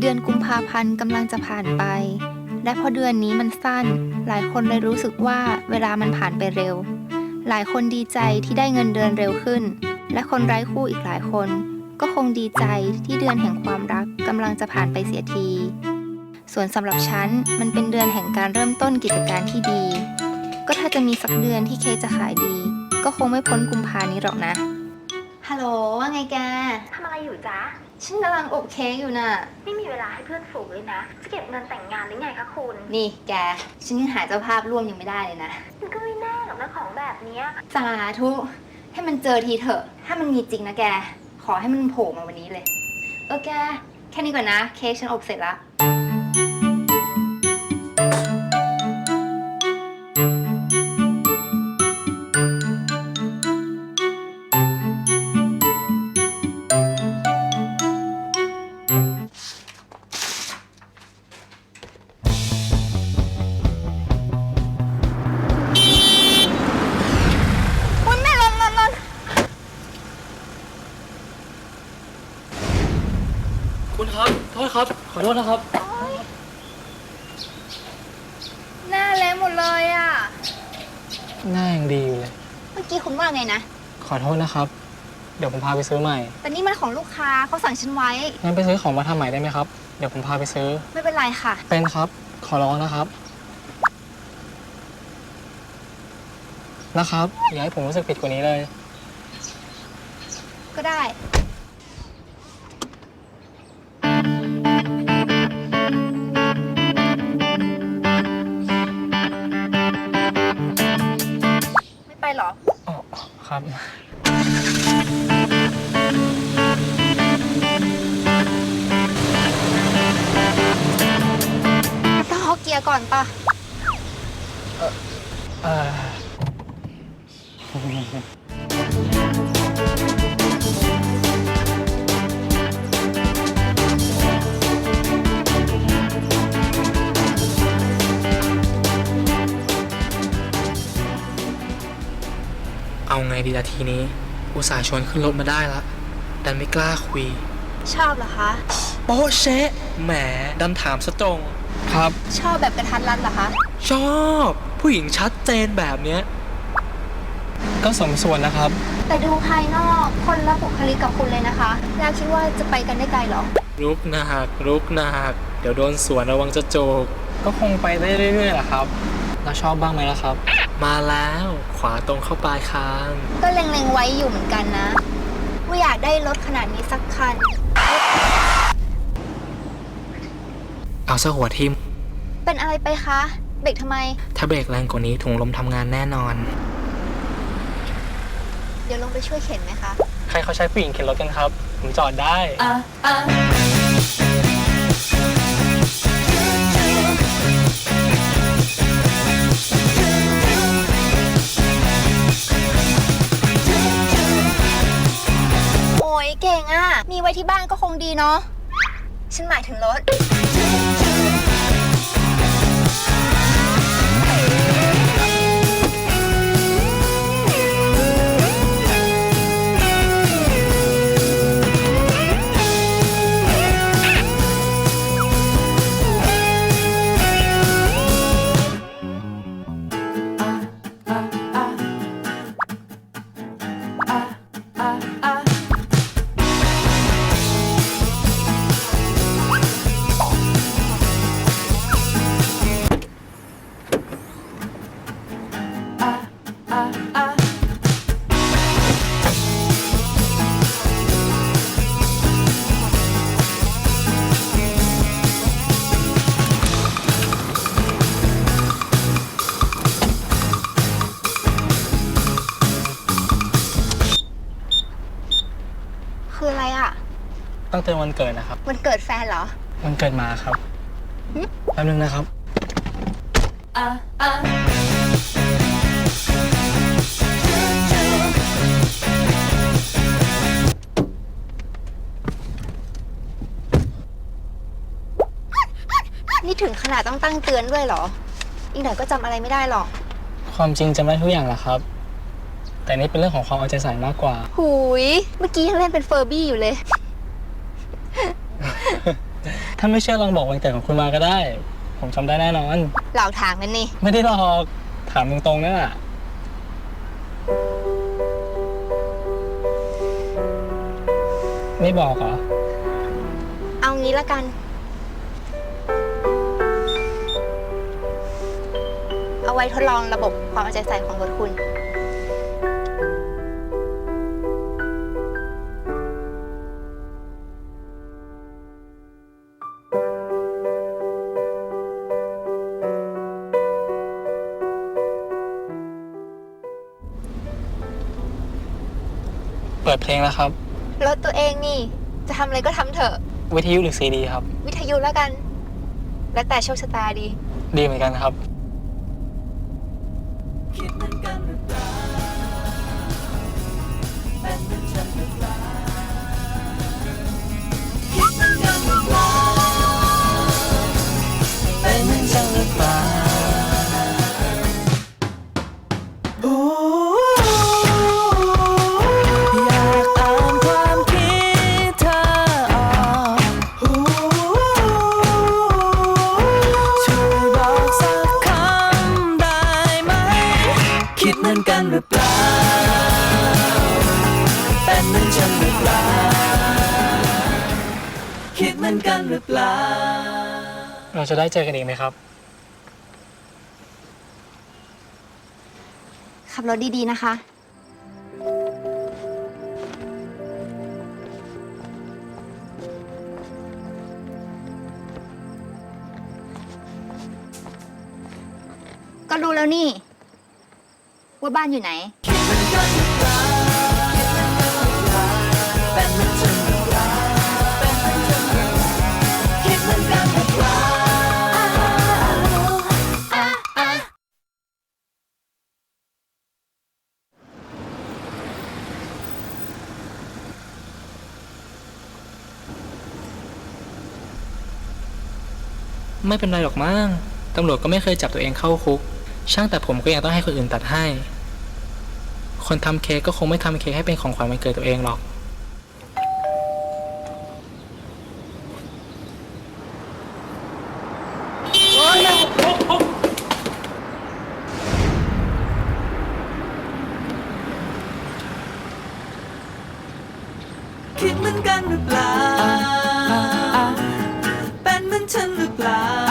เดือนกุมภาพันธ์กำลังจะผ่านไป และพอเดือนนี้มันสั้น หลายคนเลยรู้สึกว่าเวลามันผ่านไปเร็ว หลายคนดีใจที่ได้เงินเดือนเร็วขึ้น และคนไร้คู่อีกหลายคน ก็คงดีใจที่เดือนแห่งความรักกำลังจะผ่านไปเสียที ส่วนสำหรับฉันมันเป็นเดือนแห่งการเริ่มต้นกิจการที่ดี ก็ถ้าจะมีสักเดือนที่เคจะขายดี ก็คงไม่พ้นกุมภานี้หรอกนะ ฮัลโหลว่าไงแก ทำอะไรอยู่จ๊ะ ฉันกำลังอบเค้กอยู่น่ะ ไม่มีเวลาให้เพื่อนฝูงเลยนะ จะเก็บเงินแต่งงานหรือไงคะคุณ นี่แก ฉันยังหาเจ้าภาพร่วมยังไม่ได้เลยนะ มันก็ไม่แน่หรอกนะของแบบเนี้ยสาธุ ให้มันเจอทีเถอะ ถ้ามันมีจริงนะแก ขอให้มันโผล่มาวันนี้เลย เออแก แค่นี้ก่อนนะ เค้กฉันอบเสร็จละ อุ้ยแม่ลนลนลนคุณครับ โทษครับ ขอโทษนะครับ หน้าเละหมดเลยอะ หน้ายังดีอยู่เลย เมื่อกี้คุณว่าไงนะ ขอโทษนะครับ เดี๋ยวผมพาไปซื้อใหม่ แต่นี่มันของลูกค้าเขาสั่งฉันไว้ งั้นไปซื้อของมาทำใหม่ได้ไหมครับ เดี๋ยวผมพาไปซื้อ ไม่เป็นไรค่ะ เป็นครับ ขอร้องนะครับ นะครับ อย่าให้ผมรู้สึกผิดกว่านี้เลย ก็ได้ ไม่ไปเหรอ อ๋อ ครับ ยร์ก่อนปะเออเอาไงดีละทีนี้ อุตส่าห์ชวนขึ้นรถมาได้ละดันไม่กล้าคุย ชอบเหรอคะ โป๊ะเชะแหมดันถามซะตรง ครับ ชอบแบบกระทัดรัดเหรอคะ ชอบผู้หญิงชัดเจนแบบเนี้ย ก็สมส่วนนะครับ แต่ดูภายนอกคนละบุคลิกกับคุณเลยนะคะแล้วคิดว่าจะไปกันได้ไกลเหรอ รุกหนักรุกหนักเดี๋ยวโดนสวนระวังจะโจก ก็คงไปได้เรื่อยๆแหละครับแล้วชอบบ้างไหมล่ะครับ มาแล้วขวาตรงเข้าปลายคาง ก็เล็งๆไว้อยู่เหมือนกันนะว่าอยากได้รถขนาดนี้สักคัน เอาซะหัวทิมเป็นอะไรไปคะ เบรกทำไม ถ้าเบรกแรงกว่านี้ถุงลมทำงานแน่นอน เดี๋ยวลงไปช่วยเข็นไหมคะ ใครเขาใช้ผู้หญิงเข็นรถกันครับ ผมจอดได้อะอะโอ้ยเก่งอะ มีไว้ที่บ้านก็คงดีเนาะ ฉันหมายถึงรถ ตั้งแต่วันเกิดนะครับ มันเกิดแฟนเหรอ วันเกิดมาครับหึแป๊บนึงนะครับอะอะนี่ถึงขนาดต้องตั้งเตือนด้วยเหรอ อีกหน่อยก็จำอะไรไม่ได้หรอก ความจริงจำได้ทุกอย่างแหละครับ แต่นี่เป็นเรื่องของความเอาใจใส่มากกว่า หุย เมื่อกี้ยังเล่นเป็นเฟอร์บี้อยู่เลย ถ้าไม่เชื่อลองบอกวันเกิดของคุณมาก็ได้ ผมจำได้แน่นอนเหล่าถามกันนี่ ไม่ได้หลอกถามตรงๆนั่นแหละไม่บอกเหรอ เอางี้ละกัน เอาไว้ทดลองระบบความเอาใจใส่ของรถคุณ เปิดเพลงแล้วครับ รถตัวเองนี่ จะทำอะไรก็ทำเถอะ วิทยุหรือซีดีครับ วิทยุแล้วกัน แล้วแต่โชคชะตาดี ดีเหมือนกันครับอย เหมือนกันหรือเปล่า เราจะได้เจอกันอีกไหมครับ ขับรถดีๆนะคะ ก็รู้แล้วนี่ ว่าบ้านอยู่ไหน คิด ไม่เป็นไรหรอกมั้งตำรวจก็ไม่เคยจับตัวเองเข้าคุก ช่างแต่ผมก็ยังต้องให้คนอื่นตัดให้ คนทำเค้กก็คงไม่ทำเค้กให้เป็นของขวัญวันเกิดตัวเองหรอก Navidad.